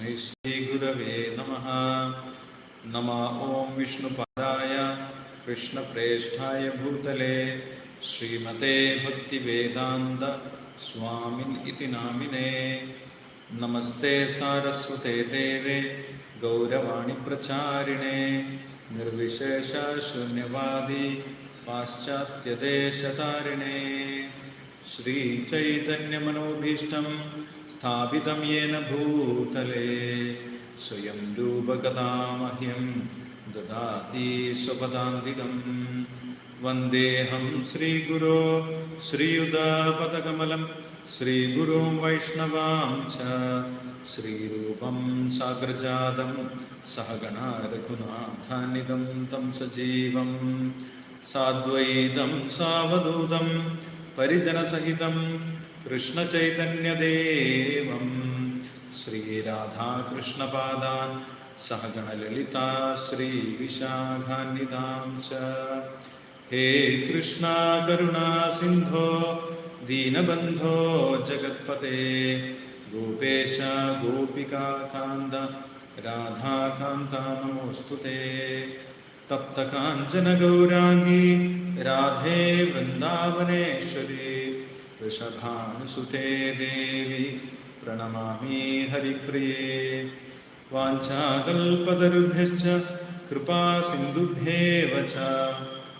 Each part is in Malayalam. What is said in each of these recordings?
तस्मै श्रीगुरवे नमः। नम ॐ विष्णुपदाय कृष्णप्रेष्ठाय भूतले श्रीमते भक्तिवेदान्त स्वामिन् इति नामिने। नमस्ते सारस्वते देवे गौरवाणि प्रचारिणे। निर्विशेषशून्यवादी पाश्चात्यदेशतारिणे। श्रीचैतन्यमनोभीष्टं സ്ഥാപിതം യേന ഭൂതലേ. സ്വയം രൂപകഥാമഹ്യം ദദാതി സ്വപദാന്തികം. വന്ദേഹം ശ്രീഗുരോ ശ്രീയുതപദകമലം ശ്രീഗുരും വൈഷ്ണവാം ച. ശ്രീരൂപം സാഗ്രജാതം സഹഗണാ തം സജീവം. സാദ്വൈതം സാവധൂതം പരിജനസഹിതം कृष्णचैतन्यदेवं श्रीराधाकृष्णपादान् सहगणललिता श्रीविशाखान्वितां च हे कृष्णा, करुणा, सिन्धो, दीनबन्धो, जगत्पते, गोपेश, गोपिका गोपिकान्द राधाकान्ता, नमोऽस्तु ते। तप्तकाञ्चनगौराङ्गी, राधे वृन्दावनेश्वरी। वृषभानुसुते देवी, प्रणमामि हरिप्रिये। वाञ्छाकल्पतरुभ्यश्च कृपासिन्धुभ्येव च।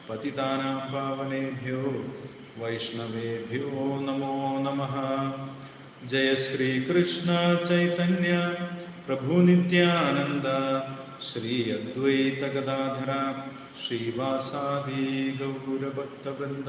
पतितानां पावनेभ्यो, वैष्णवेभ्यो नमो नमः। जय श्रीकृष्ण चैतन्य प्रभुनित्यानन्द श्री अद्वैतगदाधर, श्रीवासादि गौरभक्तवृन्द।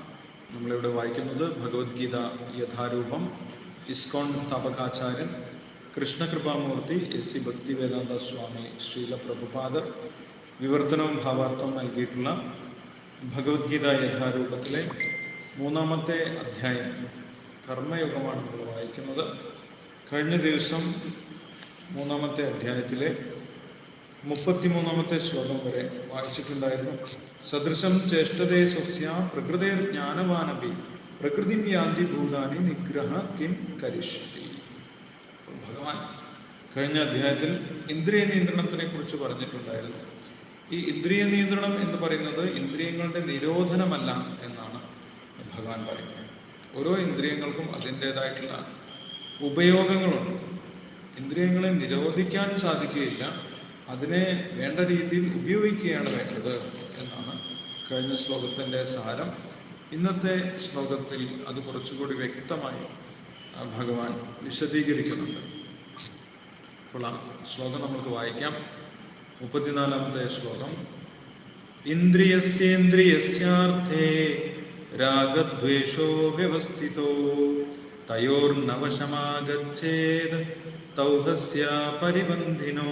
നമ്മളിവിടെ വായിക്കുന്നത് ഭഗവത്ഗീത യഥാരൂപം. ഇസ്കോൺ സ്ഥാപകാചാര്യൻ കൃഷ്ണകൃപാമൂർത്തി എ സി ഭക്തി വേദാന്ത സ്വാമി ശ്രീല പ്രഭുപാദർ വിവർത്തനവും ഭാവാർത്ഥവും നൽകിയിട്ടുള്ള ഭഗവത്ഗീത യഥാരൂപത്തിലെ മൂന്നാമത്തെ അധ്യായം കർമ്മയുഗമാണ് നമ്മൾ വായിക്കുന്നത്. കഴിഞ്ഞ ദിവസം മൂന്നാമത്തെ അധ്യായത്തിലെ മുപ്പത്തിമൂന്നാമത്തെ ശ്ലോകം വരെ വായിച്ചിട്ടുണ്ടായിരുന്നു. സദൃശം ചേഷ്ടതേ സ്വസ്യ പ്രകൃതേർ ജ്ഞാനവാനപി പ്രകൃതി യാന്തി ഭൂതാനി നിഗ്രഹ കിം അപ്പോൾ ഭഗവാൻ കഴിഞ്ഞ അധ്യായത്തിൽ ഇന്ദ്രിയ നിയന്ത്രണത്തിനെ കുറിച്ച് പറഞ്ഞിട്ടുണ്ടായിരുന്നു. ഈ ഇന്ദ്രിയ നിയന്ത്രണം എന്ന് പറയുന്നത് ഇന്ദ്രിയങ്ങളുടെ നിരോധനമല്ല എന്നാണ് ഭഗവാൻ പറയുന്നത്. ഓരോ ഇന്ദ്രിയങ്ങൾക്കും അതിന്റെതായിട്ടുള്ള ഉപയോഗങ്ങളുണ്ട്. ഇന്ദ്രിയങ്ങളെ നിരോധിക്കാൻ സാധിക്കുകയില്ല. അതിനെ വേണ്ട രീതിയിൽ ഉപയോഗിക്കുകയാണ് വേണ്ടത് എന്നാണ് കഴിഞ്ഞ ശ്ലോകത്തിന്റെ സാരം. ഇന്നത്തെ ശ്ലോകത്തിൽ അത് കുറച്ചുകൂടി വ്യക്തമായി ഭഗവാൻ വിശദീകരിക്കുന്നുണ്ട്. അപ്പോൾ ആ ശ്ലോകം നമുക്ക് വായിക്കാം. മുപ്പത്തിനാലാമത്തെ ശ്ലോകം. ഇന്ദ്രിയസ്യേന്ദ്രിയസ്യാർത്ഥേ രാഗദ്വേഷോ വ്യവസ്ഥിതോ തയോർനവശമാഗച്ഛേത് തൗഹസ്യ പരിബന്ധിനോ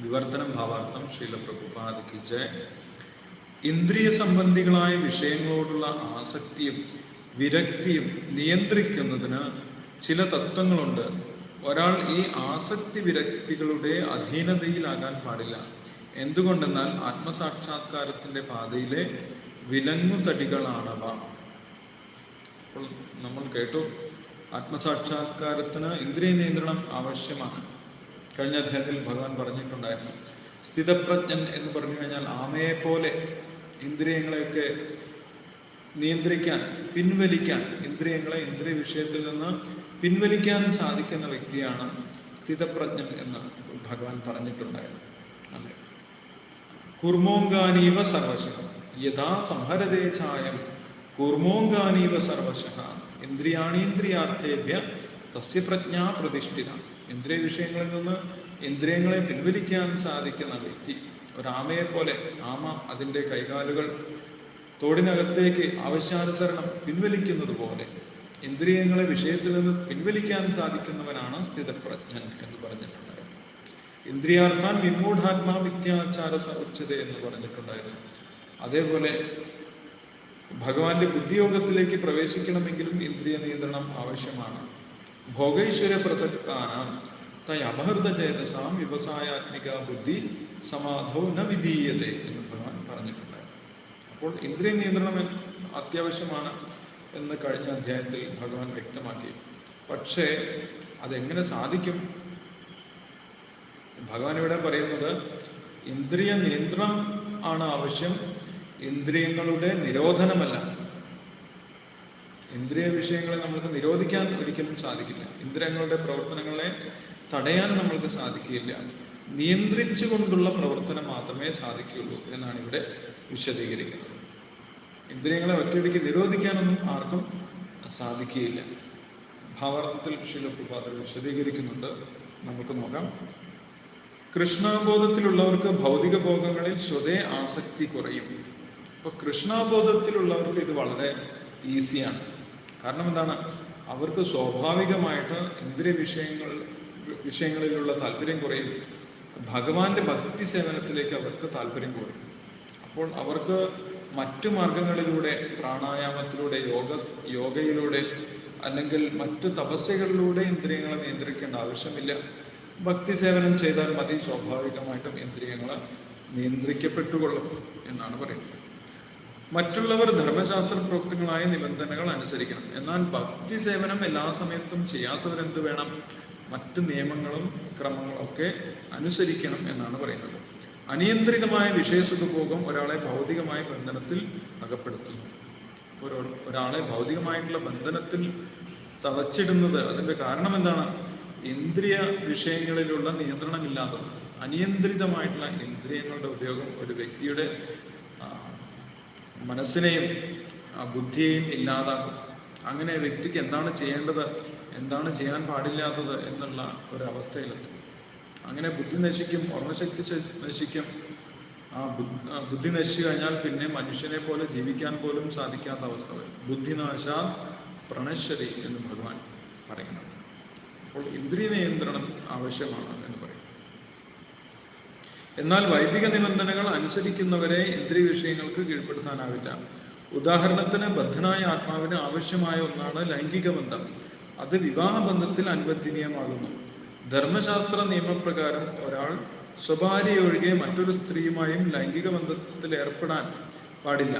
വിവർത്തനം ഭാവാർത്ഥം ശീലപ്രഭുപാദിക്ക് ജയ. ഇന്ദ്രിയ സംബന്ധികളായ വിഷയങ്ങളോടുള്ള ആസക്തിയും വിരക്തിയും നിയന്ത്രിക്കുന്നതിന് ചില തത്വങ്ങളുണ്ട്. ഒരാൾ ഈ ആസക്തി വിരക്തികളുടെ അധീനതയിലാകാൻ പാടില്ല. എന്തുകൊണ്ടെന്നാൽ ആത്മസാക്ഷാത്കാരത്തിന്റെ പാതയിലെ വിലങ്ങുതടികളാണവ. അപ്പോൾ നമ്മൾ കേട്ടു ആത്മസാക്ഷാത്കാരത്തിന് ഇന്ദ്രിയ നിയന്ത്രണം ആവശ്യമാണ്. കഴിഞ്ഞ അധ്യായത്തിൽ ഭഗവാൻ പറഞ്ഞിട്ടുണ്ടായിരുന്നു സ്ഥിതപ്രജ്ഞൻ എന്ന് പറഞ്ഞു കഴിഞ്ഞാൽ ആമയെ പോലെ ഇന്ദ്രിയങ്ങളെയൊക്കെ നിയന്ത്രിക്കാൻ പിൻവലിക്കാൻ ഇന്ദ്രിയങ്ങളെ ഇന്ദ്രിയ വിഷയത്തിൽ നിന്ന് പിൻവലിക്കാൻ സാധിക്കുന്ന വ്യക്തിയാണ് സ്ഥിതപ്രജ്ഞൻ എന്ന് ഭഗവാൻ പറഞ്ഞിട്ടുണ്ടായിരുന്നു. അല്ലെ? കുർമോങ്കാനീവ സർവശ യഥാ സംഹരതേ ഛായം കുർമോങ്കാനീവ സർവശ ഇന്ദ്രിയാണീന്ദ്രിയാർത്ഥേഭ്യ തസ്യ പ്രജ്ഞാ പ്രതിഷ്ഠിത. ഇന്ദ്രിയ വിഷയങ്ങളിൽ നിന്ന് ഇന്ദ്രിയങ്ങളെ പിൻവലിക്കാൻ സാധിക്കുന്ന വ്യക്തി ഒരാമയെ പോലെ ആമ അതിന്റെ കൈകാലുകൾ തോടിനകത്തേക്ക് ആവശ്യാനുസരണം പിൻവലിക്കുന്നത് പോലെ ഇന്ദ്രിയങ്ങളെ വിഷയത്തിൽ നിന്ന് പിൻവലിക്കാൻ സാധിക്കുന്നവനാണ് സ്ഥിതപ്രജ്ഞൻ എന്ന് പറഞ്ഞിട്ടുണ്ടായിരുന്നു. ഇന്ദ്രിയാർത്ഥാൻ വിമൂഢാത്മാ വിദ്യാചാര സമുച്ചത എന്ന് പറഞ്ഞിട്ടുണ്ടായിരുന്നു. അതേപോലെ ഭഗവാന്റെ ബുദ്ധിയോഗത്തിലേക്ക് പ്രവേശിക്കണമെങ്കിലും ഇന്ദ്രിയ നിയന്ത്രണം ആവശ്യമാണ്. ഭോഗൈശ്വര പ്രസക്താനാം തൈ അപഹൃതചേതസാം വ്യവസായാത്മിക ബുദ്ധി സമാധോ ന വിധീയതേ എന്ന് ഭഗവാൻ പറഞ്ഞിട്ടുണ്ട്. അപ്പോൾ ഇന്ദ്രിയ നിയന്ത്രണം അത്യാവശ്യമാണ് എന്ന് കഴിഞ്ഞ അധ്യായത്തിൽ ഭഗവാൻ വ്യക്തമാക്കി. പക്ഷേ അതെങ്ങനെ സാധിക്കും? ഭഗവാൻ ഇവിടെ പറയുന്നത് ഇന്ദ്രിയ നിയന്ത്രണം ആണ് ആവശ്യം ഇന്ദ്രിയങ്ങളുടെ നിരോധനമല്ല. ഇന്ദ്രിയ വിഷയങ്ങളെ നമ്മൾക്ക് നിരോധിക്കാൻ ഒരിക്കലും സാധിക്കില്ല. ഇന്ദ്രിയങ്ങളുടെ പ്രവർത്തനങ്ങളെ തടയാൻ നമ്മൾക്ക് സാധിക്കില്ല നിയന്ത്രിച്ചുകൊണ്ടുള്ള പ്രവർത്തനം മാത്രമേ സാധിക്കുകയുള്ളൂ എന്നാണ് ഇവിടെ വിശദീകരിക്കുന്നത്. ഇന്ദ്രിയങ്ങളെ ഒറ്റയടിക്ക് നിരോധിക്കാനൊന്നും ആർക്കും സാധിക്കുകയില്ല. ഭാവാർത്ഥത്തിൽ ശിലപ്രഭാതം വിശദീകരിക്കുന്നുണ്ട്. നമുക്ക് നോക്കാം. കൃഷ്ണാബോധത്തിലുള്ളവർക്ക് ഭൗതിക ഭോഗങ്ങളിൽ സ്വതേ ആസക്തി കുറയും. അപ്പോൾ കൃഷ്ണാബോധത്തിലുള്ളവർക്ക് ഇത് വളരെ ഈസിയാണ്. കാരണം എന്താണ് അവർക്ക് സ്വാഭാവികമായിട്ട് ഇന്ദ്രിയ വിഷയങ്ങൾ വിഷയങ്ങളിലുള്ള താല്പര്യം കുറയും. ഭഗവാന്റെ ഭക്തി സേവനത്തിലേക്ക് അവർക്ക് താല്പര്യം കുറയും. അപ്പോൾ അവർക്ക് മറ്റു മാർഗങ്ങളിലൂടെ പ്രാണായാമത്തിലൂടെ യോഗ യോഗയിലൂടെ അല്ലെങ്കിൽ മറ്റു തപസ്യകളിലൂടെ ഇന്ദ്രിയങ്ങളെ നിയന്ത്രിക്കേണ്ട ആവശ്യമില്ല. ഭക്തി സേവനം ചെയ്താൽ മതി സ്വാഭാവികമായിട്ടും ഇന്ദ്രിയങ്ങൾ നിയന്ത്രിക്കപ്പെട്ടുകൊള്ളും എന്നാണ് പറയുന്നത്. മറ്റുള്ളവർ ധർമ്മശാസ്ത്ര പ്രവൃത്തികളായ നിബന്ധനകൾ അനുസരിക്കണം. എന്നാൽ ഭക്തി സേവനം എല്ലാ സമയത്തും ചെയ്യാത്തവരെന്ത് വേണം? മറ്റു നിയമങ്ങളും ക്രമങ്ങളും ഒക്കെ അനുസരിക്കണം എന്നാണ് പറയുന്നത്. അനിയന്ത്രിതമായ വിഷയസുഖഭോഗം ഒരാളെ ഭൗതികമായ ബന്ധനത്തിൽ അകപ്പെടുത്തുന്നു. ഒരു- ഒരാളെ ഭൗതികമായിട്ടുള്ള ബന്ധനത്തിൽ തളച്ചിടുന്നത് അതിന്റെ കാരണം എന്താണ്? ഇന്ദ്രിയ വിഷയങ്ങളിലുള്ള നിയന്ത്രണമില്ലാത്തത് അനിയന്ത്രിതമായിട്ടുള്ള ഇന്ദ്രിയങ്ങളുടെ ഉപയോഗം ഒരു വ്യക്തിയുടെ മനസ്സിനെയും ആ, ബുദ്ധിയെയും ഇല്ലാതാക്കും. അങ്ങനെ വ്യക്തിക്ക് എന്താണ് ചെയ്യേണ്ടത്? എന്താണ് ചെയ്യാൻ പാടില്ലാത്തത് എന്നുള്ള ഒരവസ്ഥയിലെത്തും. അങ്ങനെ ബുദ്ധി നശിക്കും ഓർമ്മശക്തി നശിക്കും. ആ ബുദ്ധി നശിച്ചു കഴിഞ്ഞാൽ പിന്നെ മനുഷ്യനെ പോലെ ജീവിക്കാൻ പോലും സാധിക്കാത്ത അവസ്ഥ വരും. ബുദ്ധിനാശ പ്രണശ്വരി എന്ന് ഭഗവാൻ പറയുന്നത് അപ്പോൾ ഇന്ദ്രിയ നിയന്ത്രണം ആവശ്യമാണ് എന്ന് എന്നാൽ വൈദിക നിബന്ധനകൾ അനുസരിക്കുന്നവരെ ഇന്ദ്രിയ വിഷയങ്ങൾക്ക് കീഴ്പ്പെടുത്താനാവില്ല. ഉദാഹരണത്തിന് ബദ്ധനായ ആത്മാവിന് ആവശ്യമായ ഒന്നാണ് ലൈംഗിക ബന്ധം. അത് വിവാഹ ബന്ധത്തിൽ അനുവദനീയമാകുന്നു ധർമ്മശാസ്ത്ര നിയമപ്രകാരം ഒരാൾ സ്വഭാര്യ ഒഴികെ മറ്റൊരു സ്ത്രീയുമായും ലൈംഗിക ബന്ധത്തിൽ ഏർപ്പെടാൻ പാടില്ല.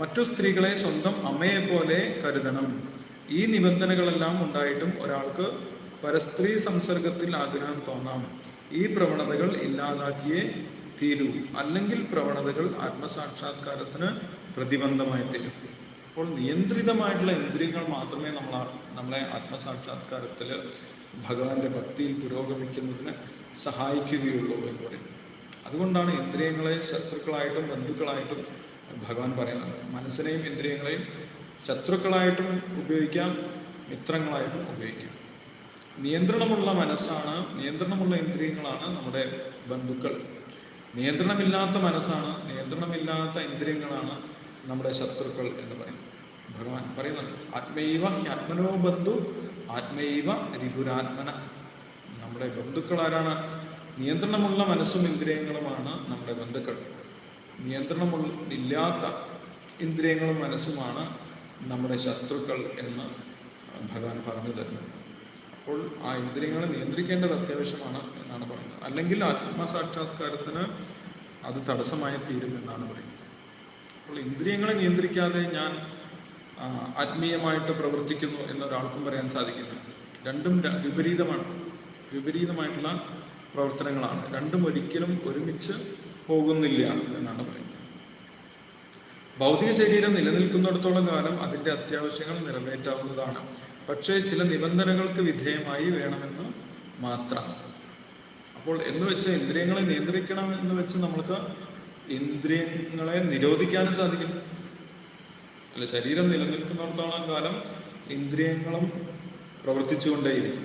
മറ്റു സ്ത്രീകളെ സ്വന്തം അമ്മയെ പോലെ കരുതണം. ഈ നിബന്ധനകളെല്ലാം ഉണ്ടായിട്ടും ഒരാൾക്ക് പരസ്ത്രീ സംസർഗത്തിൽ ആഗ്രഹം തോന്നാം. ഈ പ്രവണതകൾ ഇല്ലാതാക്കിയേ തീരൂ. അല്ലെങ്കിൽ പ്രവണതകൾ ആത്മസാക്ഷാത്കാരത്തിന് പ്രതിബന്ധമായി തീരും. അപ്പോൾ നിയന്ത്രിതമായിട്ടുള്ള ഇന്ദ്രിയങ്ങൾ മാത്രമേ നമ്മൾ നമ്മളെ ആത്മസാക്ഷാത്കാരത്തിൽ ഭഗവാന്റെ ഭക്തിയിൽ പുരോഗമിക്കുന്നതിന് സഹായിക്കുകയുള്ളൂ എന്ന് പറയും അതുകൊണ്ടാണ് ഇന്ദ്രിയങ്ങളെ ശത്രുക്കളായിട്ടും ബന്ധുക്കളായിട്ടും ഭഗവാൻ പറയുന്നത്. മനസ്സിനെയും ഇന്ദ്രിയങ്ങളെയും ശത്രുക്കളായിട്ടും ഉപയോഗിക്കാം മിത്രങ്ങളായിട്ടും ഉപയോഗിക്കാം. നിയന്ത്രണമുള്ള മനസ്സാണ് നിയന്ത്രണമുള്ള ഇന്ദ്രിയങ്ങളാണ് നമ്മുടെ ബന്ധുക്കൾ. നിയന്ത്രണമില്ലാത്ത മനസ്സാണ് നിയന്ത്രണമില്ലാത്ത ഇന്ദ്രിയങ്ങളാണ് നമ്മുടെ ശത്രുക്കൾ എന്ന് പറയും ഭഗവാൻ പറയുന്നത് ആത്മൈവ ആത്മനോ ബന്ധു ആത്മൈവ രിപുരാത്മന. നമ്മുടെ ബന്ധുക്കൾ ആരാണ്? നിയന്ത്രണമുള്ള മനസ്സും ഇന്ദ്രിയങ്ങളുമാണ് നമ്മുടെ ബന്ധുക്കൾ. നിയന്ത്രണമുള്ള ഇല്ലാത്ത ഇന്ദ്രിയങ്ങളും മനസ്സുമാണ് നമ്മുടെ ശത്രുക്കൾ എന്ന് ഭഗവാൻ പറഞ്ഞു തരുന്നത്. അപ്പോൾ ആ ഇന്ദ്രിയങ്ങളെ നിയന്ത്രിക്കേണ്ടത് അത്യാവശ്യമാണ് എന്നാണ് പറയുന്നത്. അല്ലെങ്കിൽ ആത്മസാക്ഷാത്കാരത്തിന് അത് തടസ്സമായി തീരും എന്നാണ് പറയുന്നത്. അപ്പോൾ ഇന്ദ്രിയങ്ങളെ നിയന്ത്രിക്കാതെ ഞാൻ ആത്മീയമായിട്ട് പ്രവർത്തിക്കുന്നു എന്നൊരാൾക്കും പറയാൻ സാധിക്കില്ല. രണ്ടും വിപരീതമാണ്. വിപരീതമായിട്ടുള്ള പ്രവർത്തനങ്ങളാണ്. രണ്ടും ഒരിക്കലും ഒരുമിച്ച് പോകുന്നില്ല എന്നാണ് പറയുന്നത്. ഭൗതിക ശരീരം നിലനിൽക്കുന്നിടത്തോളം കാലം അതിന്റെ അത്യാവശ്യങ്ങൾ നിറവേറ്റാവുന്നതാണ്. പക്ഷേ ചില നിബന്ധനകൾക്ക് വിധേയമായി വേണമെന്ന് മാത്രം. അപ്പോൾ എന്ന് വെച്ച് ഇന്ദ്രിയങ്ങളെ നിയന്ത്രിക്കണം എന്ന് വെച്ച് നമ്മൾക്ക് ഇന്ദ്രിയങ്ങളെ നിരോധിക്കാനും സാധിക്കില്ല. അല്ല ശരീരം നിലനിൽക്കുന്നിടത്തോളം കാലം ഇന്ദ്രിയങ്ങളും പ്രവർത്തിച്ചുകൊണ്ടേയിരിക്കും.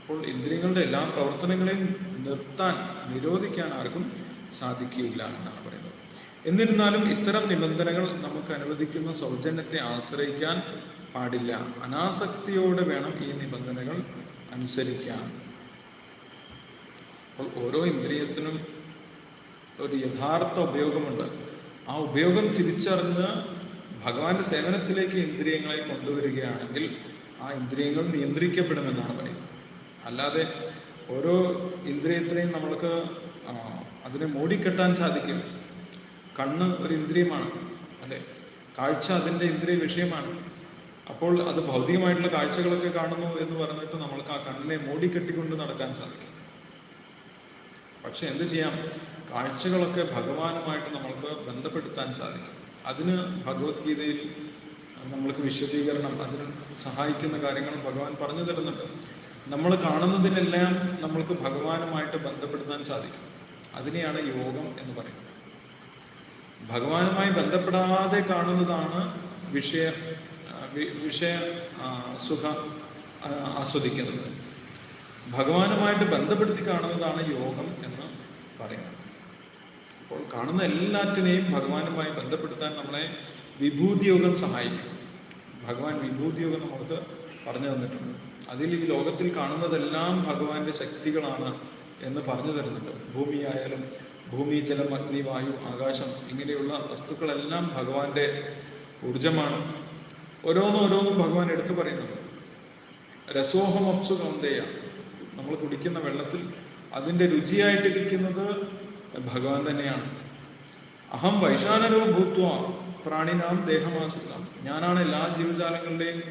അപ്പോൾ ഇന്ദ്രിയങ്ങളുടെ എല്ലാ പ്രവർത്തനങ്ങളെയും നിർത്താൻ നിരോധിക്കാൻ ആർക്കും സാധിക്കില്ല എന്നാണ് പറയുന്നത്. എന്നിരുന്നാലും ഇത്തരം നിബന്ധനകൾ നമുക്ക് അനുവദിക്കുന്ന സൗജന്യത്തെ ആശ്രയിക്കാൻ പാടില്ല. അനാസക്തിയോടെ വേണം ഈ നിബന്ധനകൾ അനുസരിക്കാൻ. അപ്പോൾ ഓരോ ഇന്ദ്രിയത്തിനും ഒരു യഥാർത്ഥ ഉപയോഗമുണ്ട്. ആ ഉപയോഗം തിരിച്ചറിഞ്ഞ് ഭഗവാന്റെ സേവനത്തിലേക്ക് ഇന്ദ്രിയങ്ങളെ കൊണ്ടുവരികയാണെങ്കിൽ ആ ഇന്ദ്രിയങ്ങൾ നിയന്ത്രിക്കപ്പെടുമെന്നാണ് പറയുന്നത്. അല്ലാതെ ഓരോ ഇന്ദ്രിയത്തിനെയും നമ്മൾക്ക് അതിനെ മൂടിക്കെട്ടാൻ സാധിക്കും കണ്ണ് ഒരു ഇന്ദ്രിയമാണ് അല്ലെ? കാഴ്ച അതിന്റെ ഇന്ദ്രിയ വിഷയമാണ്. അപ്പോൾ അത് ഭൗതികമായിട്ടുള്ള കാഴ്ചകളൊക്കെ കാണുന്നു എന്ന് പറഞ്ഞിട്ട് നമ്മൾക്ക് ആ കണ്ണിനെ മൂടിക്കെട്ടിക്കൊണ്ട് നടക്കാൻ സാധിക്കും. പക്ഷെ എന്ത് ചെയ്യാം? കാഴ്ചകളൊക്കെ ഭഗവാനുമായിട്ട് നമ്മൾക്ക് ബന്ധപ്പെടുത്താൻ സാധിക്കും. അതിന് ഭഗവത്ഗീതയിൽ നമ്മൾക്ക് വിശദീകരണം അതിന് സഹായിക്കുന്ന കാര്യങ്ങൾ ഭഗവാൻ പറഞ്ഞു തരുന്നുണ്ട്. നമ്മൾ കാണുന്നതിനെല്ലാം നമ്മൾക്ക് ഭഗവാനുമായിട്ട് ബന്ധപ്പെടുത്താൻ സാധിക്കും. അതിനെയാണ് യോഗം എന്ന് പറയുന്നത്. ഭഗവാനുമായി ബന്ധപ്പെടാതെ കാണുന്നതാണ് വിഷയ. വിഷയ സുഖ ആസ്വദിക്കുന്നത്. ഭഗവാനുമായിട്ട് ബന്ധപ്പെടുത്തി കാണുന്നതാണ് യോഗം എന്ന് പറയുന്നത്. അപ്പോൾ കാണുന്ന എല്ലാറ്റിനെയും ഭഗവാനുമായി ബന്ധപ്പെടുത്താൻ നമ്മളെ വിഭൂതിയോഗം സഹായിക്കും. ഭഗവാൻ വിഭൂതി യോഗം നമുക്ക് പറഞ്ഞു തന്നിട്ടുണ്ട്. അതിൽ ഈ ലോകത്തിൽ കാണുന്നതെല്ലാം ഭഗവാന്റെ ശക്തികളാണ് എന്ന് പറഞ്ഞു തരുന്നുണ്ട്. ഭൂമിയായാലും ഭൂമി ജലം അഗ്നി വായു ആകാശം ഇങ്ങനെയുള്ള വസ്തുക്കളെല്ലാം ഭഗവാന്റെ ഊർജമാണ് ഓരോന്നും ഓരോന്നും ഭഗവാൻ എടുത്തു പറയുന്നുണ്ട്. രസോഹം നമ്മൾ കുടിക്കുന്ന വെള്ളത്തിൽ അതിന്റെ രുചിയായിട്ടിരിക്കുന്നത് ഭഗവാൻ തന്നെയാണ്. അഹം വൈശാനരോ ഭൂത്വ പ്രാണിനാം ദേഹമാസിക്കാം ഞാനാണ് എല്ലാ ജീവജാലങ്ങളുടെയും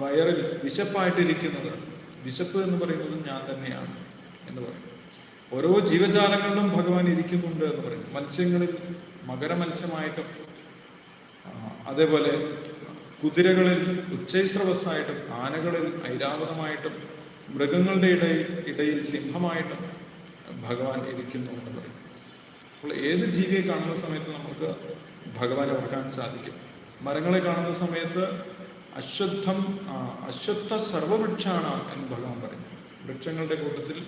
വയറിൽ വിശപ്പായിട്ടിരിക്കുന്നത്. വിശപ്പ് എന്ന് പറയുന്നത് ഞാൻ തന്നെയാണ് എന്ന് പറയും. ഓരോ ജീവജാലങ്ങളിലും ഭഗവാൻ ഇരിക്കുന്നുണ്ട് എന്ന് പറയും. മത്സ്യങ്ങളിൽ മകരമത്സ്യമായിട്ടും അതേപോലെ കുതിരകളിൽ ഉച്ചൈസ്രവസ്സായിട്ടും ആനകളിൽ ഐരാവതമായിട്ടും മൃഗങ്ങളുടെ ഇടയിൽ ഇടയിൽ സിംഹമായിട്ടും ഭഗവാൻ ഇരിക്കുന്നു എന്ന് പറയും അപ്പോൾ ഏത് ജീവിയെ കാണുന്ന സമയത്ത് നമുക്ക് ഭഗവാനെ ഓർക്കാൻ സാധിക്കും? മരങ്ങളെ കാണുന്ന സമയത്ത് അശ്വത്ഥം അശ്വത്ഥ സർവവൃക്ഷാണ് എന്ന് ഭഗവാൻ പറയും വൃക്ഷങ്ങളുടെ കൂട്ടത്തിൽ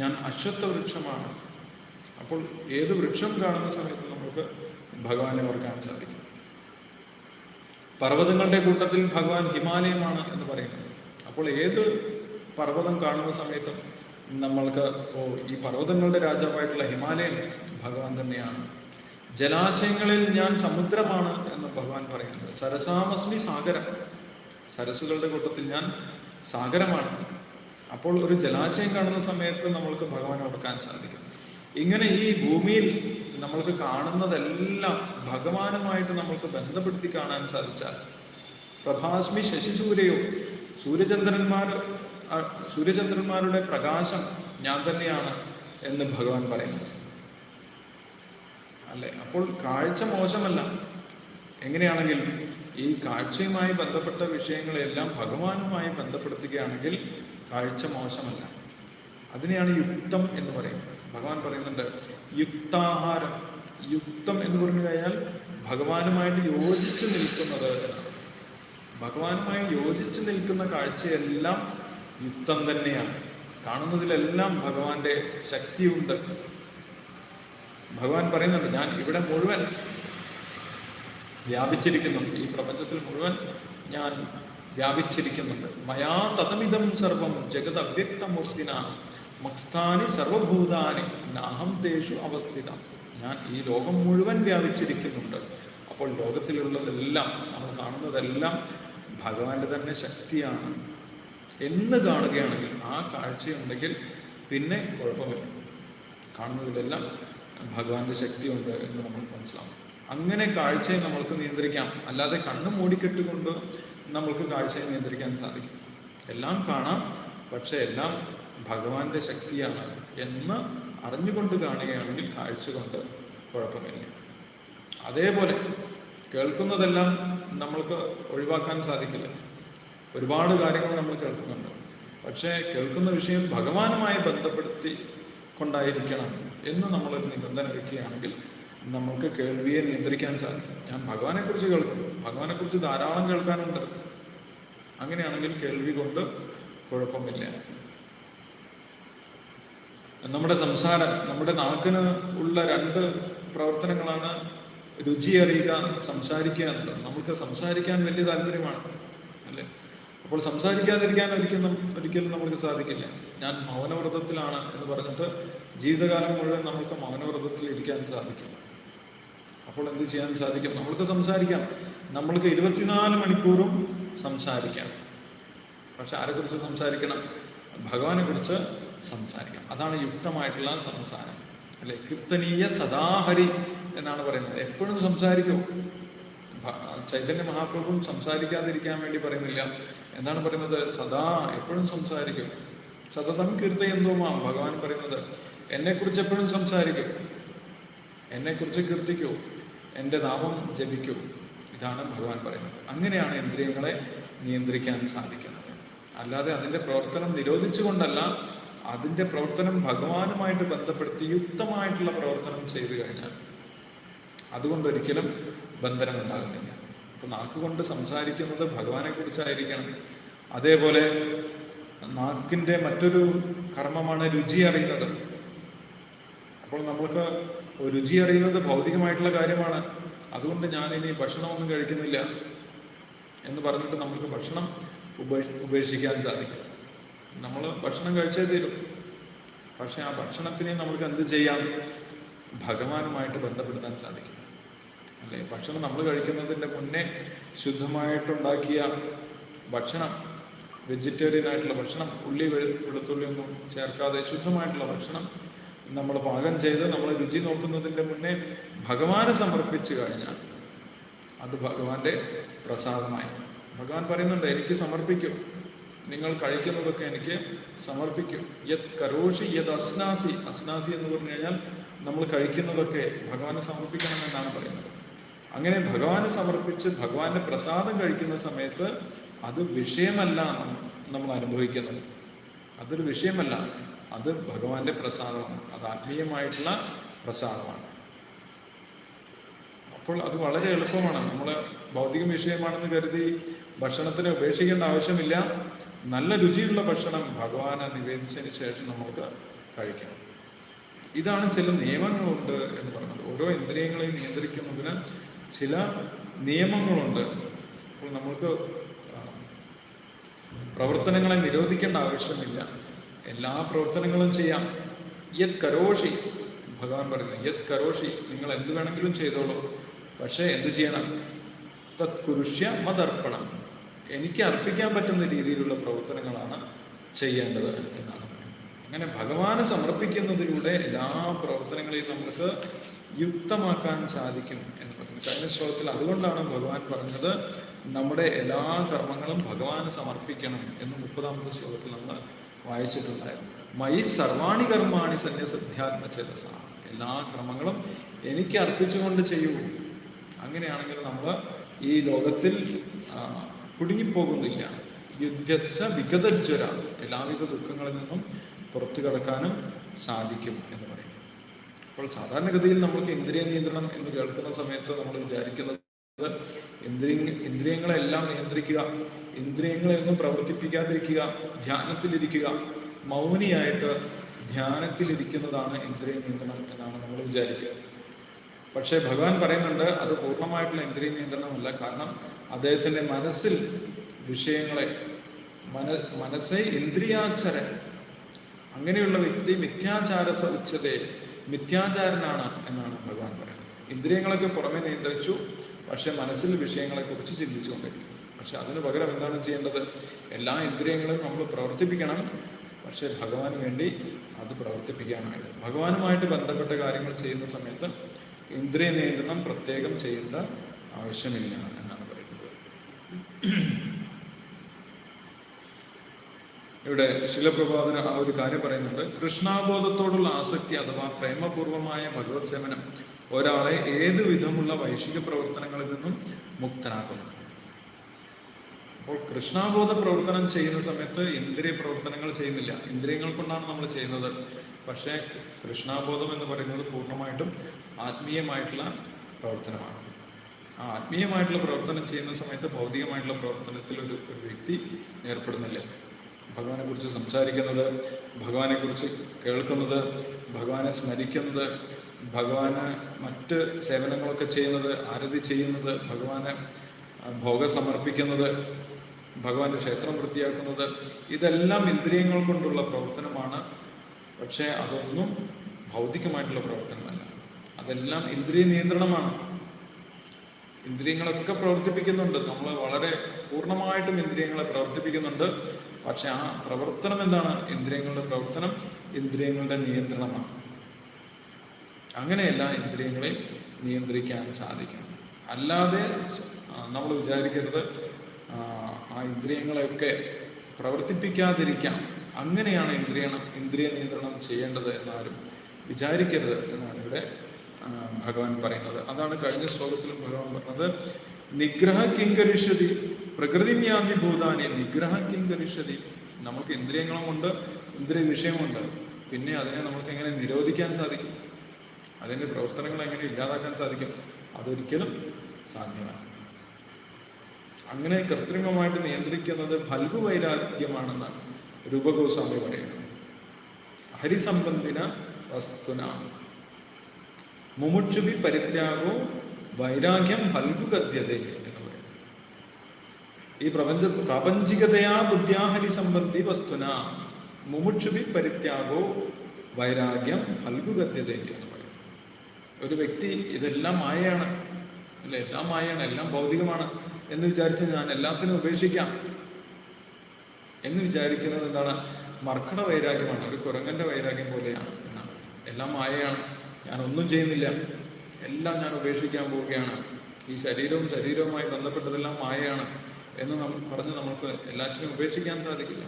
ഞാൻ അശ്വത്ഥ വൃക്ഷമാണ്. അപ്പോൾ ഏത് വൃക്ഷം കാണുന്ന സമയത്ത് നമുക്ക് ഭഗവാനെ ഓർക്കാൻ സാധിക്കും? പർവതങ്ങളുടെ കൂട്ടത്തിൽ ഭഗവാൻ ഹിമാലയമാണ് എന്ന് പറയുന്നത്. അപ്പോൾ ഏത് പർവതം കാണുന്ന സമയത്തും നമ്മൾക്ക് ഓ ഈ പർവതങ്ങളുടെ രാജാവായിട്ടുള്ള ഹിമാലയൻ ഭഗവാൻ തന്നെയാണ്. ജലാശയങ്ങളിൽ ഞാൻ സമുദ്രമാണ് എന്ന് ഭഗവാൻ പറയുന്നത്. സരസാമസ്മി സാഗരം. സരസുകളുടെ കൂട്ടത്തിൽ ഞാൻ സാഗരമാണ്. അപ്പോൾ ഒരു ജലാശയം കാണുന്ന സമയത്ത് നമ്മൾക്ക് ഭഗവാനെ ഓർക്കാൻ സാധിക്കും. ഇങ്ങനെ ഈ ഭൂമിയിൽ നമ്മൾക്ക് കാണുന്നതെല്ലാം ഭഗവാനുമായിട്ട് നമ്മൾക്ക് ബന്ധപ്പെടുത്തി കാണാൻ സാധിച്ചാൽ പ്രഭാസ്മി ശശിസൂര്യയോ സൂര്യചന്ദ്രന്മാർ സൂര്യചന്ദ്രന്മാരുടെ പ്രകാശം ഞാൻ തന്നെയാണ് എന്ന് ഭഗവാൻ പറയുന്നത്. അല്ലെ? അപ്പോൾ കാഴ്ച മോശമല്ല. എങ്ങനെയാണെങ്കിലും ഈ കാഴ്ചയുമായി ബന്ധപ്പെട്ട വിഷയങ്ങളെല്ലാം ഭഗവാനുമായി ബന്ധപ്പെടുത്തുകയാണെങ്കിൽ കാഴ്ച മോശമല്ല. അതിനെയാണ് യുക്തം എന്ന് പറയുന്നത്. ഭഗവാൻ പറയുന്നുണ്ട് യുക്താഹാരം യുക്തം എന്ന് പറഞ്ഞു കഴിഞ്ഞാൽ ഭഗവാനുമായിട്ട് യോജിച്ച് നിൽക്കുന്നത് ഭഗവാനുമായി യോജിച്ച് നിൽക്കുന്ന കാഴ്ചയെല്ലാം യുക്തം തന്നെയാണ്. കാണുന്നതിലെല്ലാം ഭഗവാന്റെ ശക്തിയുണ്ട്. ഭഗവാൻ പറയുന്നുണ്ട് ഞാൻ ഇവിടെ മുഴുവൻ വ്യാപിച്ചിരിക്കുന്നു. ഈ പ്രപഞ്ചത്തിൽ മുഴുവൻ ഞാൻ വ്യാപിച്ചിരിക്കുന്നുണ്ട്. മയാ തതമിതം സർവം ജഗത് അവ്യക്തമൂർത്തിന മക്സ്ഥാനി സർവഭൂതാനി നാഹം തേഷു അവസ്ഥിത. ഞാൻ ഈ ലോകം മുഴുവൻ വ്യാപിച്ചിരിക്കുന്നുണ്ട്. അപ്പോൾ ലോകത്തിലുള്ളതെല്ലാം നമ്മൾ കാണുന്നതെല്ലാം ഭഗവാന്റെ തന്നെ ശക്തിയാണ്. എന്ന് കാണുകയാണെങ്കിൽ ആ കാഴ്ചയുണ്ടെങ്കിൽ പിന്നെ കുഴപ്പമില്ല. കാണുന്നതിലെല്ലാം ഭഗവാന്റെ ശക്തിയുണ്ട് എന്ന് നമ്മൾ മനസ്സിലാവും അങ്ങനെ കാഴ്ചയെ നമ്മൾക്ക് നിയന്ത്രിക്കാം. അല്ലാതെ കണ്ണ് മൂടിക്കെട്ടുകൊണ്ട് നമ്മൾക്ക് കാഴ്ചയെ നിയന്ത്രിക്കാൻ സാധിക്കും എല്ലാം കാണാം പക്ഷെ എല്ലാം ഭഗവാന്റെ ശക്തിയാണ് എന്ന് അറിഞ്ഞുകൊണ്ട് കാണുകയാണെങ്കിൽ കാഴ്ച കൊണ്ട് കുഴപ്പമില്ല. അതേപോലെ കേൾക്കുന്നതെല്ലാം നമ്മൾക്ക് ഒഴിവാക്കാൻ സാധിക്കില്ല. ഒരുപാട് കാര്യങ്ങൾ നമ്മൾ കേൾക്കുന്നുണ്ട്. പക്ഷേ കേൾക്കുന്ന വിഷയം ഭഗവാനുമായി ബന്ധപ്പെടുത്തി കൊണ്ടായിരിക്കണം എന്ന് നമ്മളൊരു നിബന്ധന വയ്ക്കുകയാണെങ്കിൽ നമുക്ക് കേൾവിയെ നിയന്ത്രിക്കാൻ സാധിക്കും. ഞാൻ ഭഗവാനെക്കുറിച്ച് കേൾക്കും. ഭഗവാനെക്കുറിച്ച് ധാരാളം കേൾക്കാനുണ്ട്. അങ്ങനെയാണെങ്കിൽ കേൾവി കൊണ്ട് കുഴപ്പമില്ല. നമ്മുടെ സംസാരം നമ്മുടെ നാക്കിന് ഉള്ള രണ്ട് പ്രവർത്തനങ്ങളാണ് രുചി അറിയുക സംസാരിക്കുക എന്നുള്ളത്. നമുക്ക് സംസാരിക്കാൻ വലിയ താല്പര്യമാണ് അല്ലേ? അപ്പോൾ സംസാരിക്കാതിരിക്കാൻ ഒരിക്കലും ഒരിക്കലും നമുക്ക് സാധിക്കില്ല. ഞാൻ മൗനവ്രതത്തിലാണ് എന്ന് പറഞ്ഞിട്ട് ജീവിതകാലം മുഴുവൻ നമുക്ക് മൗനവ്രതത്തിൽ ഇരിക്കാൻ സാധിക്കും. അപ്പോൾ എന്ത് ചെയ്യാൻ സാധിക്കും? നമ്മൾക്ക് സംസാരിക്കാം. നമ്മൾക്ക് ഇരുപത്തിനാല് മണിക്കൂറും സംസാരിക്കാം. പക്ഷെ ആരെക്കുറിച്ച് സംസാരിക്കണം? ഭഗവാനെ കുറിച്ച് സംസാരിക്കാം. അതാണ് യുക്തമായിട്ടുള്ള സംസാരം. അല്ലെ? കീർത്തനീയ സദാഹരി എന്നാണ് പറയുന്നത്. എപ്പോഴും സംസാരിക്കൂ. ചൈതന്യ മഹാപ്രഭുവും സംസാരിക്കാതിരിക്കാൻ വേണ്ടി പറയുന്നില്ല. എന്താണ് പറയുന്നത്? സദാ എപ്പോഴും സംസാരിക്കും. സതതം കീർത്തയെന്തോമാം ഭഗവാൻ പറയുന്നത്. എന്നെക്കുറിച്ച് എപ്പോഴും സംസാരിക്കും. എന്നെക്കുറിച്ച് കീർത്തിക്കൂ. എന്റെ നാമം ജപിക്കൂ. ഇതാണ് ഭഗവാൻ പറയുന്നത്. അങ്ങനെയാണ് ഇന്ദ്രിയങ്ങളെ നിയന്ത്രിക്കാൻ സാധിക്കുന്നത്. അല്ലാതെ അതിന്റെ പ്രവർത്തനം നിരോധിച്ചുകൊണ്ടല്ല അതിന്റെ പ്രവർത്തനം ഭഗവാനുമായിട്ട് ബന്ധപ്പെടുത്തി യുക്തമായിട്ടുള്ള പ്രവർത്തനം ചെയ്തു കഴിഞ്ഞാൽ അതുകൊണ്ട് ഒരിക്കലും ബന്ധനം ഉണ്ടാകുന്നില്ല അപ്പൊ നാക്കുകൊണ്ട് സംസാരിക്കുന്നത് ഭഗവാനെ കുറിച്ചായിരിക്കണം. അതേപോലെ നാക്കിന്റെ മറ്റൊരു കർമ്മമാണ് രുചി അറിയുന്നത്. അപ്പോൾ നമ്മൾക്ക് രുചി അറിയുന്നത് ഭൗതികമായിട്ടുള്ള കാര്യമാണ്. അതുകൊണ്ട് ഞാൻ ഇനി ഭക്ഷണമൊന്നും കഴിക്കുന്നില്ല എന്ന് പറഞ്ഞിട്ട് നമുക്ക് ഭക്ഷണം ഉപേക്ഷിക്കാൻ സാധിക്കും. നമ്മൾ ഭക്ഷണം കഴിച്ചേ തീരും. പക്ഷെ ആ ഭക്ഷണത്തിനെ നമുക്ക് എന്ത് ചെയ്യാം? ഭഗവാനുമായിട്ട് ബന്ധപ്പെടുത്താൻ സാധിക്കും. അല്ലേ? ഭക്ഷണം നമ്മൾ കഴിക്കുന്നതിന്റെ മുന്നേ ശുദ്ധമായിട്ടുണ്ടാക്കിയ ഭക്ഷണം വെജിറ്റേറിയൻ ആയിട്ടുള്ള ഭക്ഷണം ഉള്ളി വെളു- വെളുത്തുള്ളി ഒന്നും ചേർക്കാതെ ശുദ്ധമായിട്ടുള്ള ഭക്ഷണം നമ്മൾ പാകം ചെയ്ത് നമ്മൾ രുചി നോക്കുന്നതിന്റെ മുന്നേ ഭഗവാന് സമർപ്പിച്ചു കഴിഞ്ഞാൽ അത് ഭഗവാന്റെ പ്രസാദമായി. ഭഗവാൻ പറയുന്നുണ്ട് എനിക്ക് സമർപ്പിക്കും. നിങ്ങൾ കഴിക്കുന്നതൊക്കെ എനിക്ക് സമർപ്പിക്കും. യത് കരോഷി യത് അസ്നാസി. അസ്നാസി എന്ന് പറഞ്ഞു കഴിഞ്ഞാൽ നമ്മൾ കഴിക്കുന്നതൊക്കെ ഭഗവാന് സമർപ്പിക്കണം എന്നാണ് പറയുന്നത്. അങ്ങനെ ഭഗവാന് സമർപ്പിച്ച് ഭഗവാന്റെ പ്രസാദം കഴിക്കുന്ന സമയത്ത് അത് വിഷയമല്ല നമ്മൾ അനുഭവിക്കുന്നത്. അതൊരു വിഷയമല്ല. അത് ഭഗവാന്റെ പ്രസാദമാണ്. അത് ആത്മീയമായിട്ടുള്ള പ്രസാദമാണ്. അപ്പോൾ അത് വളരെ എളുപ്പമാണ്. നമ്മൾ ഭൗതിക വിഷയമാണെന്ന് കരുതി ഭക്ഷണത്തിന് ഉപേക്ഷിക്കേണ്ട ആവശ്യമില്ല. നല്ല രുചിയുള്ള ഭക്ഷണം ഭഗവാനെ നിവേദിച്ചതിന് ശേഷം നമുക്ക് കഴിക്കാം. ഇതാണ് ചില നിയമങ്ങളുണ്ട് എന്ന് പറഞ്ഞത്. ഓരോ ഇന്ദ്രിയങ്ങളെയും നിയന്ത്രിക്കുന്നതിന് ചില നിയമങ്ങളുണ്ട്. അപ്പോൾ നമുക്ക് പ്രവർത്തനങ്ങളെ നിരോധിക്കേണ്ട ആവശ്യമില്ല. എല്ലാ പ്രവർത്തനങ്ങളും ചെയ്യാം. യത് കരോഷി ഭഗവാൻ പറയുന്നത് യത് കരോഷി നിങ്ങൾ എന്ത് വേണമെങ്കിലും ചെയ്തോളൂ. പക്ഷേ എന്ത് ചെയ്യണം? തത് കുരുഷ്യ മതർപ്പണം. എനിക്ക് അർപ്പിക്കാൻ പറ്റുന്ന രീതിയിലുള്ള പ്രവർത്തനങ്ങളാണ് ചെയ്യേണ്ടത് എന്നാണ് അങ്ങനെ ഭഗവാന് സമർപ്പിക്കുന്നതിലൂടെ എല്ലാ പ്രവർത്തനങ്ങളെയും നമുക്ക് യുക്തമാക്കാൻ സാധിക്കും എന്ന് പറയുന്നത്. കഴിഞ്ഞ ശ്ലോകത്തിൽ അതുകൊണ്ടാണ് ഭഗവാൻ പറഞ്ഞത് നമ്മുടെ എല്ലാ കർമ്മങ്ങളും ഭഗവാന് സമർപ്പിക്കണം എന്ന് മുപ്പതാമത്തെ ശ്ലോകത്തിൽ നമ്മൾ വായിച്ചിട്ടുണ്ടായിരുന്നു. മൈ സർവാണി കർമാണി സന്യസധ്യാത്മചേതസ എല്ലാ കർമ്മങ്ങളും എനിക്ക് അർപ്പിച്ചുകൊണ്ട് ചെയ്യൂ. അങ്ങനെയാണെങ്കിൽ നമ്മൾ ഈ ലോകത്തിൽ കുടുങ്ങിപ്പോകുന്നില്ല. യുദ്ധസ വിഗതജ്വര. എല്ലാവിധ ദുഃഖങ്ങളിൽ നിന്നും പുറത്തു കടക്കാനും സാധിക്കും എന്ന് പറയും അപ്പോൾ സാധാരണഗതിയിൽ നമ്മൾക്ക് ഇന്ദ്രിയ നിയന്ത്രണം എന്ന് കേൾക്കുന്ന സമയത്ത് നമ്മൾ വിചാരിക്കുന്നത് ഇന്ദ്രിയ ഇന്ദ്രിയങ്ങളെല്ലാം നിയന്ത്രിക്കുക ഇന്ദ്രിയങ്ങളെ ഒന്നും പ്രവർത്തിപ്പിക്കാതിരിക്കുക ധ്യാനത്തിലിരിക്കുക മൗനിയായിട്ട് ധ്യാനത്തിലിരിക്കുന്നതാണ് ഇന്ദ്രിയ നിയന്ത്രണം എന്നാണ് നമ്മൾ വിചാരിക്കുക. പക്ഷേ ഭഗവാൻ പറയുന്നുണ്ട് അത് പൂർണമായിട്ടുള്ള ഇന്ദ്രിയ നിയന്ത്രണമല്ല. കാരണം അദ്ദേഹത്തിന്റെ മനസ്സിൽ വിഷയങ്ങളെ മന മനസ്സെ ഇന്ദ്രിയാചരൻ അങ്ങനെയുള്ള വ്യക്തി മിഥ്യാചാര സൗച്ഛതയെ മിഥ്യാചാരനാണ് എന്നാണ് ഭഗവാൻ പറയുന്നത്. ഇന്ദ്രിയങ്ങളൊക്കെ പുറമെ നിയന്ത്രിച്ചു പക്ഷെ മനസ്സിൽ വിഷയങ്ങളെക്കുറിച്ച് ചിന്തിച്ചുകൊണ്ടിരിക്കും പക്ഷെ അതിന് പകരം എന്താണ് ചെയ്യേണ്ടത്? എല്ലാ ഇന്ദ്രിയങ്ങളും നമ്മൾ പ്രവർത്തിപ്പിക്കണം പക്ഷെ ഭഗവാന് വേണ്ടി അത് പ്രവർത്തിപ്പിക്കാനായിട്ട്. ഭഗവാനുമായിട്ട് ബന്ധപ്പെട്ട കാര്യങ്ങൾ ചെയ്യുന്ന സമയത്ത് ഇന്ദ്രിയ നിയന്ത്രണം പ്രത്യേകം ചെയ്യേണ്ട ആവശ്യമില്ല ഇവിടെ ശിലപ്രഭാതന ആ ഒരു കാര്യം പറയുന്നുണ്ട്. കൃഷ്ണാബോധത്തോടുള്ള ആസക്തി അഥവാ പ്രേമപൂർവമായ ഭഗവത് സേവനം ഒരാളെ ഏത് വിധമുള്ള വൈശിക പ്രവർത്തനങ്ങളിൽ നിന്നും മുക്തനാക്കുന്നു. അപ്പോൾ കൃഷ്ണാബോധ പ്രവർത്തനം ചെയ്യുന്ന സമയത്ത് ഇന്ദ്രിയ പ്രവർത്തനങ്ങൾ ചെയ്യുന്നില്ല. ഇന്ദ്രിയങ്ങൾ കൊണ്ടാണ് നമ്മൾ ചെയ്യുന്നത്. പക്ഷേ കൃഷ്ണാബോധം എന്ന് പറയുന്നത് പൂർണമായിട്ടും ആത്മീയമായിട്ടുള്ള പ്രവർത്തനമാണ്. ആത്മീയമായിട്ടുള്ള പ്രവർത്തനം ചെയ്യുന്ന സമയത്ത് ഭൗതികമായിട്ടുള്ള പ്രവർത്തനത്തിൽ ഒരു ഒരു വ്യക്തി ഏർപ്പെടുന്നില്ല. ഭഗവാനെ കുറിച്ച് സംസാരിക്കുന്നത് ഭഗവാനെ കുറിച്ച് കേൾക്കുന്നത് ഭഗവാനെ സ്മരിക്കുന്നത് ഭഗവാന് മറ്റ് സേവനങ്ങളൊക്കെ ചെയ്യുന്നത് ആരതി ചെയ്യുന്നത് ഭഗവാനെ ഭോഗ സമർപ്പിക്കുന്നത് ഭഗവാന്റെ ക്ഷേത്രം വൃത്തിയാക്കുന്നത് ഇതെല്ലാം ഇന്ദ്രിയങ്ങൾ കൊണ്ടുള്ള പ്രവർത്തനമാണ്. പക്ഷേ അതൊന്നും ഭൗതികമായിട്ടുള്ള പ്രവർത്തനമല്ല. അതെല്ലാം ഇന്ദ്രിയ നിയന്ത്രണമാണ്. ഇന്ദ്രിയങ്ങളൊക്കെ പ്രവർത്തിപ്പിക്കുന്നുണ്ട്. നമ്മൾ വളരെ പൂർണമായിട്ടും ഇന്ദ്രിയങ്ങളെ പ്രവർത്തിപ്പിക്കുന്നുണ്ട്. പക്ഷെ ആ പ്രവർത്തനം എന്താണ്? ഇന്ദ്രിയങ്ങളുടെ പ്രവർത്തനം ഇന്ദ്രിയങ്ങളുടെ നിയന്ത്രണമാണ്. അങ്ങനെയല്ല ഇന്ദ്രിയങ്ങളെ നിയന്ത്രിക്കാൻ സാധിക്കും അല്ലാതെ നമ്മൾ വിചാരിക്കരുത് ആ, ഇന്ദ്രിയങ്ങളെയൊക്കെ പ്രവർത്തിപ്പിക്കാതിരിക്കാം. അങ്ങനെയാണ് ഇന്ദ്രിയ ഇന്ദ്രിയ നിയന്ത്രണം ചെയ്യേണ്ടത് എന്നാലും വിചാരിക്കരുത് എന്നാണ് ഇവിടെ ഭഗവാൻ പറയുന്നത്. അതാണ് കഴിഞ്ഞ ശ്ലോകത്തിലും ഭഗവാൻ പറഞ്ഞത്. നിഗ്രഹ കിങ്കരിഷതി പ്രകൃതി വ്യാധി ഭൂതാനി നിഗ്രഹ കിങ്കരിഷതി നമുക്ക് ഇന്ദ്രിയങ്ങളുമുണ്ട് ഇന്ദ്രിയ വിഷയമുണ്ട്. പിന്നെ അതിനെ നമുക്ക് എങ്ങനെ നിരോധിക്കാൻ സാധിക്കും? അതിന്റെ പ്രവർത്തനങ്ങൾ എങ്ങനെ ഇല്ലാതാക്കാൻ സാധിക്കും? അതൊരിക്കലും സാധ്യമല്ല. അങ്ങനെ കൃത്രിമമായിട്ട് നിയന്ത്രിക്കുന്നത് ഫൽഗു വൈരാഗ്യമാണെന്നാണ് രൂപഗോസ്വാമി പറയുന്നത് ഹരിസംബന്ധിന വസ്തുന. മുമുക്ഷുഭി പരിത്യാഗവും വൈരാഗ്യം ഫൽഗു ഗദ്യത എന്ന് പറയും ഈ പ്രപഞ്ച പ്രാപഞ്ചികതയാ ബുദ്ധ്യാഹരി സംബന്ധി വസ്തുന മുമുക്ഷുഭി പരിത്യാഗോ വൈരാഗ്യം ഫൽഗുഗദ്യത എന്ന് പറയും ഒരു വ്യക്തി ഇതെല്ലാം മായയാണ് അല്ല? എല്ലാം മായയാണ് എല്ലാം ഭൗതികമാണ് എന്ന് വിചാരിച്ച് ഞാൻ എല്ലാത്തിനും ഉപേക്ഷിക്കാം. എന്ന് വിചാരിക്കുന്നത് എന്താണ്? മർക്കട വൈരാഗ്യമാണ് ഒരു കുരങ്ങന്റെ വൈരാഗ്യം പോലെയാണ് എന്നാണ്. എല്ലാം മായയാണ്. ഞാൻ ഒന്നും ചെയ്യുന്നില്ല. എല്ലാം ഞാൻ ഉപേക്ഷിക്കാൻ പോവുകയാണ്. ഈ ശരീരവും ശരീരവുമായി ബന്ധപ്പെട്ടതെല്ലാം മായയാണ് എന്ന് നമ്മൾ പറഞ്ഞ് നമുക്ക് എല്ലാറ്റിനും ഉപേക്ഷിക്കാൻ സാധിക്കില്ല.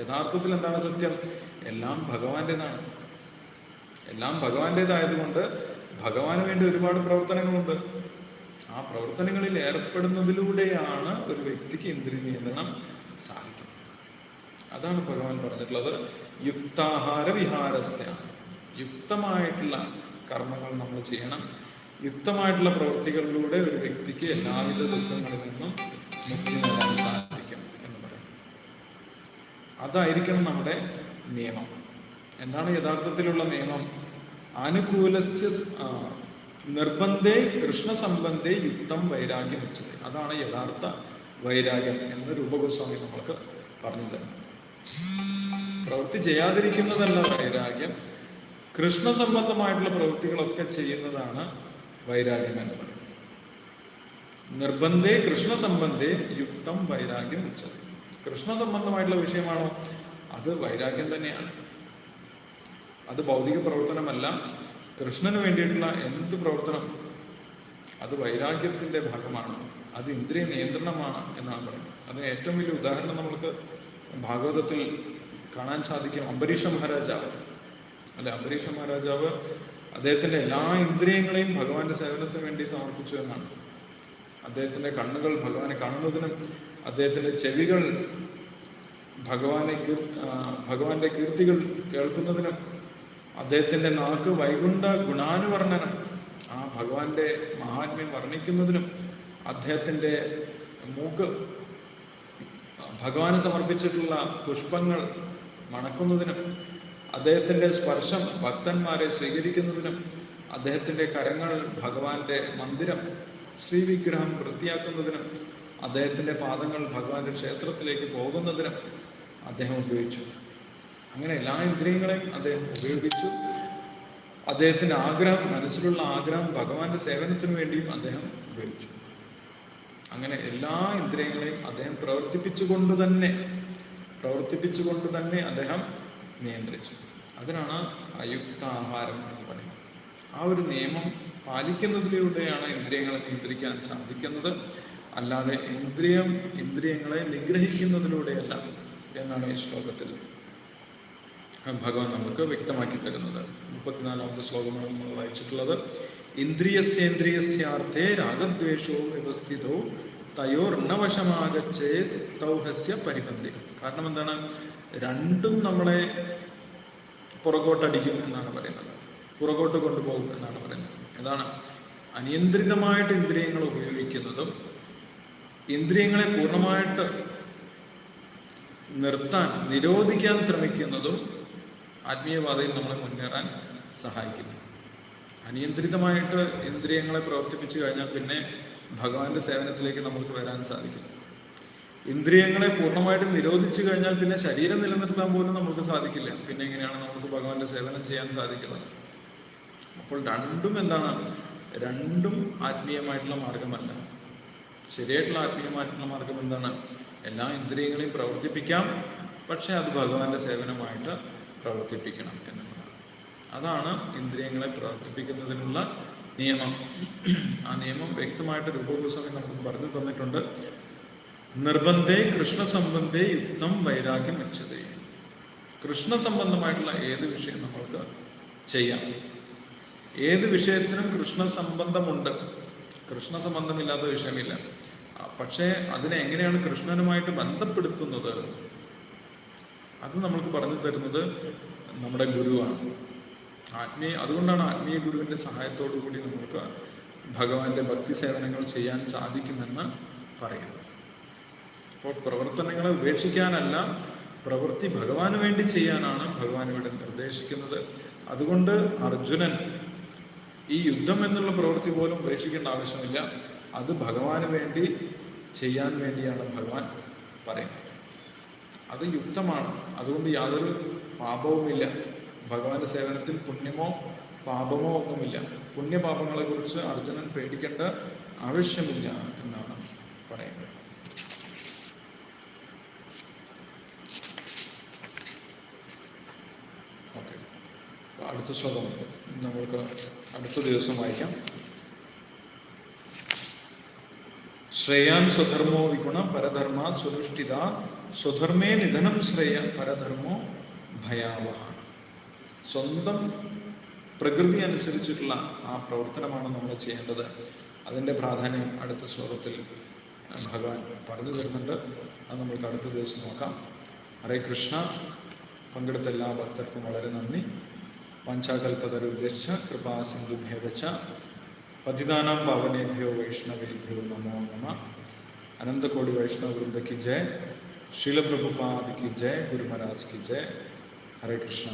യഥാർത്ഥത്തിൽ എന്താണ് സത്യം? എല്ലാം ഭഗവാന്റേതാണ്. എല്ലാം ഭഗവാന്റേതായതുകൊണ്ട് ഭഗവാന് വേണ്ടി ഒരുപാട് പ്രവർത്തനങ്ങളുണ്ട്. ആ പ്രവർത്തനങ്ങളിൽ ഏർപ്പെടുന്നതിലൂടെയാണ് ഒരു വ്യക്തിക്ക് ഇന്ദ്രിയ നിയന്ത്രണം സാധിക്കുന്നത്. അതാണ് ഭഗവാൻ പറഞ്ഞിട്ടുള്ളത്. യുക്താഹാര വിഹാരസ്യ യുക്തമായിട്ടുള്ള കർമ്മങ്ങൾ നമ്മൾ ചെയ്യണം. യുക്തമായിട്ടുള്ള പ്രവൃത്തികളിലൂടെ ഒരു വ്യക്തിക്ക് എല്ലാവിധ ദുഃഖങ്ങളിൽ നിന്നും മുക്തി നേടാൻ സാധിക്കും എന്ന് പറയും അതായിരിക്കണം നമ്മുടെ നിയമം. എന്താണ് യഥാർത്ഥത്തിലുള്ള നിയമം? അനുകൂലസ്യ നിർബന്ധേ കൃഷ്ണസംബന്ധേ യുക്തം വൈരാഗ്യം വെച്ചത് അതാണ് യഥാർത്ഥ വൈരാഗ്യം എന്ന് രൂപഗോസ്വാമി നമ്മൾക്ക് പറഞ്ഞു തരുന്നത്. പ്രവൃത്തി ചെയ്യാതിരിക്കുന്നതല്ല വൈരാഗ്യം. കൃഷ്ണ സംബന്ധമായിട്ടുള്ള പ്രവൃത്തികളൊക്കെ ചെയ്യുന്നതാണ് വൈരാഗ്യം എന്ന് പറയുന്നത്. നിർബന്ധേ കൃഷ്ണ സംബന്ധേ യുക്തം വൈരാഗ്യം ഉച്ചത്. കൃഷ്ണ സംബന്ധമായിട്ടുള്ള വിഷയമാണോ? അത് വൈരാഗ്യം തന്നെയാണ്. അത് ഭൗതിക പ്രവർത്തനമല്ല. കൃഷ്ണന് വേണ്ടിയിട്ടുള്ള എന്ത് പ്രവർത്തനം അത് വൈരാഗ്യത്തിന്റെ ഭാഗമാണ്. അത് ഇന്ദ്രിയ നിയന്ത്രണമാണ് എന്നാണ് പറയുന്നത്. അതിന് ഏറ്റവും വലിയ ഉദാഹരണം നമ്മൾക്ക് ഭാഗവതത്തിൽ കാണാൻ സാധിക്കും. അംബരീഷ മഹാരാജാവ് അല്ലെ? അംബരീഷ മഹാരാജാവ് അദ്ദേഹത്തിന്റെ എല്ലാ ഇന്ദ്രിയങ്ങളെയും ഭഗവാന്റെ സേവനത്തിന് വേണ്ടി സമർപ്പിച്ചു എന്നാണ്. അദ്ദേഹത്തിന്റെ കണ്ണുകൾ ഭഗവാനെ കാണുന്നതിനും അദ്ദേഹത്തിന്റെ ചെവികൾ ഭഗവാനെ ഭഗവാന്റെ കീർത്തികൾ കേൾക്കുന്നതിനും അദ്ദേഹത്തിന്റെ നാക്ക് വൈകുണ്ഠ ഗുണാനുവർണനം ആ ഭഗവാന്റെ മഹാത്മ്യം വർണിക്കുന്നതിനും അദ്ദേഹത്തിന്റെ മൂക്ക് ഭഗവാന് സമർപ്പിച്ചിട്ടുള്ള പുഷ്പങ്ങൾ മണക്കുന്നതിനും അദ്ദേഹത്തിന്റെ സ്പർശം ഭക്തന്മാരെ സ്വീകരിക്കുന്നതിനും അദ്ദേഹത്തിന്റെ കരങ്ങൾ ഭഗവാന്റെ മന്ദിരം ശ്രീവിഗ്രഹം വൃത്തിയാക്കുന്നതിനും അദ്ദേഹത്തിന്റെ പാദങ്ങൾ ഭഗവാന്റെ ക്ഷേത്രത്തിലേക്ക് പോകുന്നതിനും അദ്ദേഹം ഉപയോഗിച്ചു. അങ്ങനെ എല്ലാ ഇന്ദ്രിയങ്ങളെയും അദ്ദേഹം ഉപയോഗിച്ചു. അദ്ദേഹത്തിന്റെ ആഗ്രഹം മനസ്സിലുള്ള ആഗ്രഹം ഭഗവാന്റെ സേവനത്തിന് വേണ്ടിയും അദ്ദേഹം ഉപയോഗിച്ചു. അങ്ങനെ എല്ലാ ഇന്ദ്രിയങ്ങളെയും അദ്ദേഹം പ്രവർത്തിപ്പിച്ചുകൊണ്ട് തന്നെ പ്രവർത്തിപ്പിച്ചുകൊണ്ട് തന്നെ അദ്ദേഹം നിയന്ത്രിച്ചു. അതിനാണ് അയുക്ത ആഹാരം എന്ന് പറയുന്നത്. ആ ഒരു നിയമം പാലിക്കുന്നതിലൂടെയാണ് ഇന്ദ്രിയങ്ങളെ നിയന്ത്രിക്കാൻ സാധിക്കുന്നത്. അല്ലാതെ ഇന്ദ്രിയം ഇന്ദ്രിയങ്ങളെ നിഗ്രഹിക്കുന്നതിലൂടെയല്ല എന്നാണ് ഈ ശ്ലോകത്തിൽ ഭഗവാൻ നമുക്ക് വ്യക്തമാക്കി തരുന്നത്. മുപ്പത്തിനാലാമത്തെ ശ്ലോകമാണ് നമ്മൾ വായിച്ചിട്ടുള്ളത്. ഇന്ദ്രിയസ്യേന്ദ്രിയസ്യാർത്ഥേ രാഗദ്വേഷോ വ്യവസ്ഥിതോ തയോർണവശമാകച്ചേത് തൗഹസ്യ പരിബന്ധി. കാരണം എന്താണ്? രണ്ടും നമ്മളെ പുറകോട്ടടിക്കും എന്നാണ് പറയുന്നത്. പുറകോട്ട് കൊണ്ടുപോകും എന്നാണ് പറയുന്നത്. എന്താണ് അനിയന്ത്രിതമായിട്ട് ഇന്ദ്രിയങ്ങൾ ഉപയോഗിക്കുന്നതും ഇന്ദ്രിയങ്ങളെ പൂർണമായിട്ട് നിർത്താൻ നിരോധിക്കാൻ ശ്രമിക്കുന്നതും ആത്മീയപാതയിൽ നമ്മളെ മുന്നേറാൻ സഹായിക്കുന്നു. അനിയന്ത്രിതമായിട്ട് ഇന്ദ്രിയങ്ങളെ പ്രവർത്തിപ്പിച്ചു കഴിഞ്ഞാൽ പിന്നെ ഭഗവാന്റെ സേവനത്തിലേക്ക് നമുക്ക് വരാൻ സാധിക്കും ഇന്ദ്രിയങ്ങളെ പൂർണമായിട്ട് നിരോധിച്ചു കഴിഞ്ഞാൽ പിന്നെ ശരീരം നിലനിർത്താൻ പോലും നമുക്ക് സാധിക്കില്ല. പിന്നെ എങ്ങനെയാണ് നമുക്ക് ഭഗവാന്റെ സേവനം ചെയ്യാൻ സാധിക്കുന്നത് അപ്പോൾ രണ്ടും എന്താണ്? രണ്ടും ആത്മീയമായിട്ടുള്ള മാർഗമല്ല ശരിയായിട്ടുള്ള ആത്മീയമായിട്ടുള്ള മാർഗം എന്താണ്? എല്ലാ ഇന്ദ്രിയങ്ങളെയും പ്രവർത്തിപ്പിക്കാം. പക്ഷേ അത് ഭഗവാന്റെ സേവനമായിട്ട് പ്രവർത്തിപ്പിക്കണം എന്നുള്ളതാണ്. അതാണ് ഇന്ദ്രിയങ്ങളെ പ്രവർത്തിപ്പിക്കുന്നതിനുള്ള നിയമം. ആ നിയമം വ്യക്തമായിട്ട് രൂപഗോസ്വാമി നമുക്ക് പറഞ്ഞു തന്നിട്ടുണ്ട്. നിർബന്ധേ കൃഷ്ണ സംബന്ധേ യുക്തം വൈരാഗ്യം വെച്ചതേ കൃഷ്ണ സംബന്ധമായിട്ടുള്ള ഏത് വിഷയം നമ്മൾക്ക് ചെയ്യാം? ഏത് വിഷയത്തിനും കൃഷ്ണ സംബന്ധമുണ്ട് കൃഷ്ണ സംബന്ധമില്ലാത്ത വിഷയമില്ല. പക്ഷേ അതിനെ എങ്ങനെയാണ് കൃഷ്ണനുമായിട്ട് ബന്ധപ്പെടുത്തുന്നത്? അത് നമ്മൾക്ക് പറഞ്ഞു തരുന്നത് നമ്മുടെ ഗുരുവാണ്. ആത്മീയ അതുകൊണ്ടാണ് ആത്മീയ ഗുരുവിന്റെ സഹായത്തോടു കൂടി നമുക്ക് ഭഗവാന്റെ ഭക്തി സേവനങ്ങൾ ചെയ്യാൻ സാധിക്കുമെന്ന് പറയുന്നത്. അപ്പോൾ പ്രവർത്തനങ്ങളെ ഉപേക്ഷിക്കാനല്ല പ്രവൃത്തി ഭഗവാന് വേണ്ടി ചെയ്യാനാണ് ഭഗവാൻ ഇവിടെ നിർദ്ദേശിക്കുന്നത്. അതുകൊണ്ട് അർജുനൻ ഈ യുദ്ധം എന്നുള്ള പ്രവൃത്തി പോലും ഉപേക്ഷിക്കേണ്ട ആവശ്യമില്ല. അത് ഭഗവാന് വേണ്ടി ചെയ്യാൻ വേണ്ടിയാണ് ഭഗവാൻ പറയുന്നത്. അത് യുക്തമാണ് അതുകൊണ്ട് യാതൊരു പാപവുമില്ല. ഭഗവാന്റെ സേവനത്തിൽ പുണ്യമോ പാപമോ ഒന്നുമില്ല. പുണ്യപാപങ്ങളെ കുറിച്ച് അർജുനൻ പേടിക്കേണ്ട ആവശ്യമില്ല എന്നാണ് പറയുന്നത് ഓക്കെ അടുത്ത ശ്ലോകം നമ്മൾക്ക് അടുത്ത ദിവസം വായിക്കാം. ശ്രേയാൻ സ്വധർമ്മോ വിഗുണ പരധർമ്മ സുനുഷ്ഠിത സ്വധർമ്മേ നിധനം ശ്രേയ പരധർമ്മോ ഭയാവഹ. സ്വന്തം പ്രകൃതി അനുസരിച്ചിട്ടുള്ള ആ പ്രവർത്തനമാണ് നമ്മൾ ചെയ്യേണ്ടത്. അതിന്റെ പ്രാധാന്യം അടുത്ത ശ്ലോകത്തിൽ ഭഗവാൻ പറഞ്ഞു തരുന്നുണ്ട്. അത് നമ്മൾക്ക് അടുത്ത ദിവസം നോക്കാം. ഹരേ കൃഷ്ണ. പങ്കെടുത്ത എല്ലാ ഭക്തർക്കും വളരെ നന്ദി. పంచాకల్పదరుభ్యశ్చ కృపా సింధుభ్యవచ పతిదానం పావనేభ్యో వైష్ణవేభ్యో నమో నమ అనంతకోడి వైష్ణవ వృందకి జయ శీల జయ గురుమహారాజ్కి జయ హరే కృష్ణ